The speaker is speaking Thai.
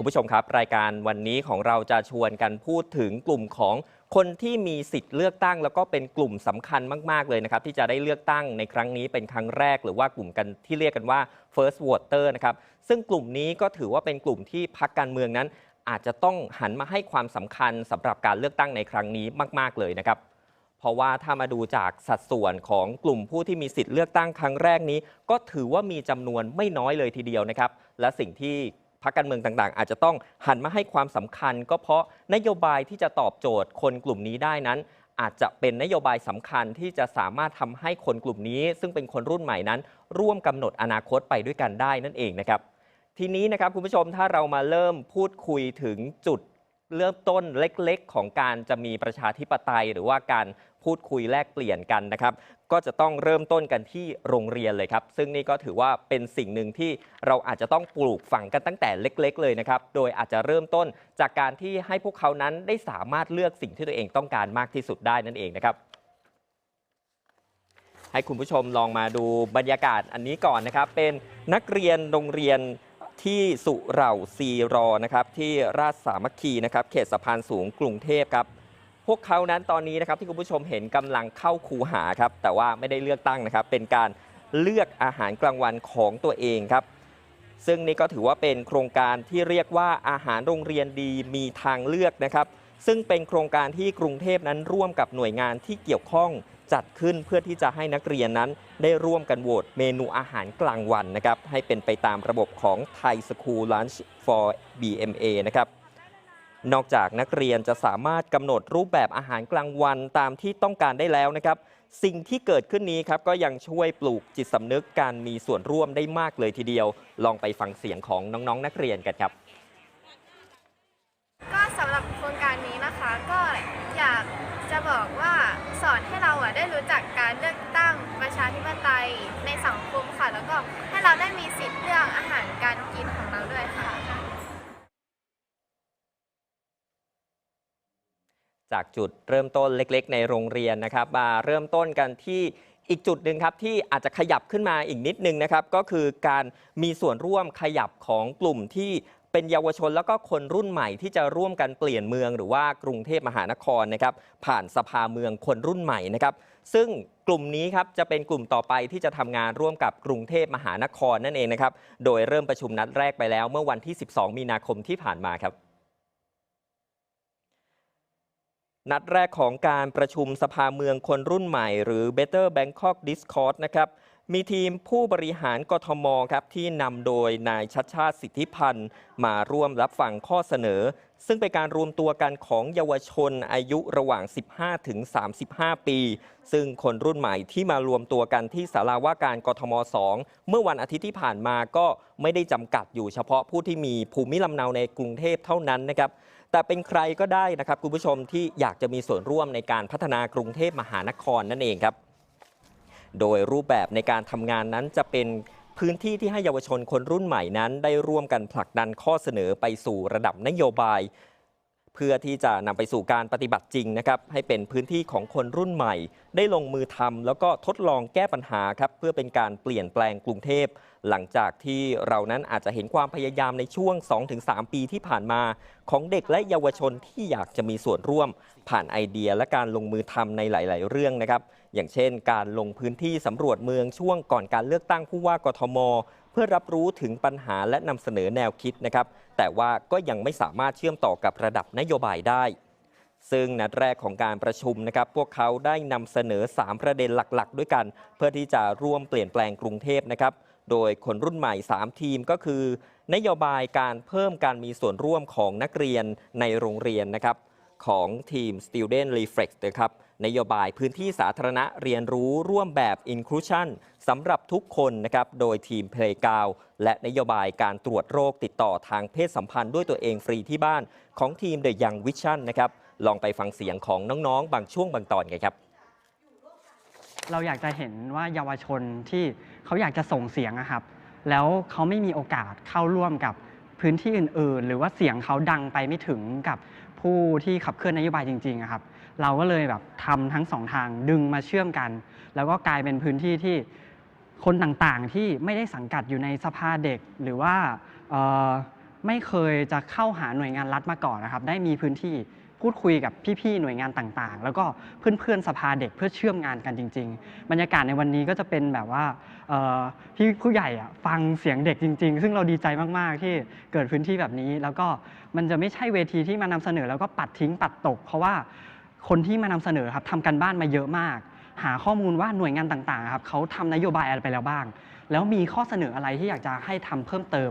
คุณผู้ชมครับ รายการวันนี้ของเราจะชวนกันพูดถึงกลุ่มของคนที่มีสิทธิ์เลือกตั้ง แล้วก็เป็นกลุ่มสำคัญมาก ๆ เลยนะครับ ที่จะได้เลือกตั้งในครั้งนี้เป็นครั้งแรก หรือว่ากลุ่มกันที่เรียกกันว่า first voter นะครับซึ่งกลุ่มนี้ก็ถือว่าเป็นกลุ่มที่พักการเมืองนั้น อาจจะต้องหันมาให้ความสำคัญสำหรับการเลือกตั้งในครั้งนี้มาก ๆ เลยนะครับเพราะว่าถ้ามาดูจากสัดส่วนของกลุ่มผู้ที่มีสิทธิ์เลือกตั้งครั้งแรกนี้ ก็ถือว่ามีจำนวนไม่น้อยเลยทีเดียวนะครับ และสิ่งที่ พรรคการเมืองต่างๆ อาจจะต้องหันมาให้ความสำคัญ ก็เพราะนโยบายที่จะตอบโจทย์คนกลุ่มนี้ได้นั้น อาจจะเป็นนโยบายสำคัญที่จะสามารถทำให้คนกลุ่มนี้ ซึ่งเป็นคนรุ่นใหม่นั้น ร่วมกำหนดอนาคตไปด้วยกันได้นั่นเองนะครับ ทีนี้นะครับคุณผู้ชมถ้าเรามาเริ่มพูดคุยถึงจุดเริ่มต้นเล็กๆ ของการจะมีประชาธิปไตย หรือว่าการ พูดคุยแลกเปลี่ยนกันนะครับ ก็จะต้องเริ่มต้นกันที่โรงเรียนเลยครับ ซึ่งนี่ก็ถือว่าเป็นสิ่งหนึ่งที่เราอาจจะต้องปลูกฝังกันตั้งแต่เล็ก ๆ เลยนะครับ โดยอาจจะเริ่มต้นจากการที่ให้พวกเขานั้นได้สามารถเลือกสิ่งที่ตัวเองต้องการมากที่สุดได้นั่นเองนะครับให้คุณผู้ชมลองมาดูบรรยากาศอันนี้ก่อนนะครับ เป็นนักเรียนโรงเรียนที่สุเหร่าซีรอนะครับที่ราชสามัคคีนะครับ เขตสะพานสูงกรุงเทพครับ พวกเขานั้นตอนนี้นะครับที่คุณผู้ชมเห็นกำลังเข้าคูหาครับแต่ว่าไม่ได้เลือกตั้งนะครับ เป็นการเลือกอาหารกลางวันของตัวเองครับ ซึ่งนี่ก็ถือว่าเป็นโครงการที่เรียกว่าอาหารโรงเรียนดีมีทางเลือกนะครับ ซึ่งเป็นโครงการที่กรุงเทพนั้นร่วมกับหน่วยงานที่เกี่ยวข้องจัดขึ้นเพื่อที่จะให้นักเรียนนั้น ได้ร่วมกันโหวตเมนูอาหารกลางวันนะครับให้เป็นไปตามระบบของ Thai School Lunch for BMA นะครับ นอกจากนักเรียนจะสามารถกำหนดรูปแบบอาหารกลางวันตามที่ต้องการได้แล้วนะครับ สิ่งที่เกิดขึ้นนี้ครับก็ยังช่วยปลูกจิตสำนึกการมีส่วนร่วมได้มากเลยทีเดียว ลองไปฟังเสียงของน้องๆนนักเรียนกันครับ ก็สำหรับโครงการนี้นะคะก็อยากจะบอกว่าสอนให้เราอะได้รู้จักการเลือกตั้งประชาธิปไตยในสังคมค่ะ แล้วก็ให้เราได้มีสิทธิ์เลือกอาหารการกินของเราด้วยค่ะ จากจุดเริ่มต้นเล็กๆ ในโรงเรียนนะครับ มาเริ่มต้นกันที่อีกจุดหนึ่งครับที่อาจจะขยับขึ้นมาอีกนิดนึงนะครับ ก็คือการมีส่วนร่วมขยับของกลุ่มที่เป็นเยาวชนแล้วก็คนรุ่นใหม่ที่จะร่วมกันเปลี่ยนเมืองหรือว่ากรุงเทพมหานครนะครับ ผ่านสภาเมืองคนรุ่นใหม่นะครับ ซึ่งกลุ่มนี้ครับจะเป็นกลุ่มต่อไปที่จะทำงานร่วมกับกรุงเทพมหานครนั่นเองนะครับ โดยเริ่มประชุมนัดแรกไปแล้วเมื่อวันที่ 12 มีนาคมที่ผ่านมาครับ นัดแรกของการประชุมสภาเมืองคนรุ่นใหม่ หรือ Better Bangkok Discourse นะครับมีทีมผู้บริหารกทมครับที่นำโดยนายชัดชาติสิทธิพันธ์ มาร่วมรับฟังข้อเสนอ ซึ่งเป็นการรวมตัวกันของเยาวชนอายุระหว่าง 15 ถึง 35 ปี ซึ่งคนรุ่นใหม่ที่มารวมตัวกันที่สาราว่าการกทม 2 เมื่อวันอาทิตย์ที่ผ่านมาก็ไม่ได้จำกัดอยู่เฉพาะผู้ที่มีภูมิลำเนาในกรุงเทพเท่านั้นนะครับ แต่เป็นใครก็ได้นะครับคุณผู้ชมที่อยากจะมีส่วนร่วมในการพัฒนากรุงเทพมหานครนั่นเองครับ โดยรูปแบบในการทำงานนั้นจะเป็นพื้นที่ที่ให้เยาวชนคนรุ่นใหม่นั้น ได้ร่วมกันผลักดันข้อเสนอไปสู่ระดับนโยบาย พื่อที่จะนำไปสู่การปฏิบัติจริงนะครับให้เป็นพื้นที่ของคนรุ่นใหม่ ได้ลงมือทำแล้วก็ทดลองแก้ปัญหาครับเพื่อเป็นการเปลี่ยนแปลงกรุงเทพ หลังจากที่เรานั้นอาจจะเห็นความพยายามในช่วง 2-3 ปีที่ผ่านมา ของเด็กและเยาวชนที่อยากจะมีส่วนร่วม ผ่านไอเดียและการลงมือทำในหลาย ๆ เรื่องนะครับ อย่างเช่น การลงพื้นที่สำรวจเมืองช่วงก่อนการเลือกตั้งผู้ว่ากทม เพื่อรับรู้ถึงปัญหาและนำเสนอแนวคิดนะครับ แต่ว่าก็ยังไม่สามารถเชื่อมต่อกับระดับนโยบายได้ ซึ่งนัดแรกของการประชุมนะครับ พวกเขาได้นำเสนอ 3 ประเด็นหลักๆ ด้วยกัน เพื่อที่จะร่วมเปลี่ยนแปลงกรุงเทพนะครับโดยคนรุ่นใหม่ 3 ทีมก็คือ นโยบายการเพิ่มการมีส่วนร่วมของนักเรียนในโรงเรียนนะครับ ของทีม Student Reflex นะครับ นโยบายพื้นที่สาธารณะเรียนรู้ร่วมแบบ Inclusion สำหรับทุกคนนะครับ โดยทีม Playground และนโยบายการตรวจโรคติดต่อทางเพศสัมพันธ์ด้วยตัวเองฟรีที่บ้านของทีม The Young Vision นะครับ ลองไปฟังเสียงของน้องๆ บางช่วงบางตอนกันครับ เราอยากจะเห็นว่าเยาวชนที่เขาอยากจะส่งเสียงอะครับ แล้วเขาไม่มีโอกาสเข้าร่วมกับพื้นที่อื่น ๆ หรือว่าเสียงเขาดังไปไม่ถึงกับ ผู้ที่ขับเคลื่อนนโยบายจริงๆอะครับ เราก็เลยแบบทำทั้งสองทางดึงมาเชื่อมกัน แล้วก็กลายเป็นพื้นที่ที่คนต่างๆที่ไม่ได้สังกัดอยู่ในสภาเด็ก หรือว่าเอ่อไม่เคยจะเข้าหาหน่วยงานรัฐมาก่อนนะครับ ได้มีพื้นที่ พูดคุยกับพี่ๆหน่วยงานต่างๆ แล้วก็เพื่อนๆสภาเด็กเพื่อเชื่อมงานกันจริง ๆ บรรยากาศในวันนี้ก็จะเป็นแบบว่าพี่ผู้ใหญ่ฟังเสียงเด็กจริง ๆ ซึ่งเราดีใจมากๆที่เกิดพื้นที่แบบนี้ แล้วก็มันจะไม่ใช่เวทีที่มานำเสนอแล้วก็ปัดทิ้งปัดตก เพราะว่าคนที่มานำเสนอครับทำกันบ้านมาเยอะมาก หาข้อมูลว่าหน่วยงานต่างๆครับเขาทำนโยบายอะไรไปแล้วบ้าง แล้วมีข้อเสนออะไรที่อยากจะให้ทำเพิ่มเติม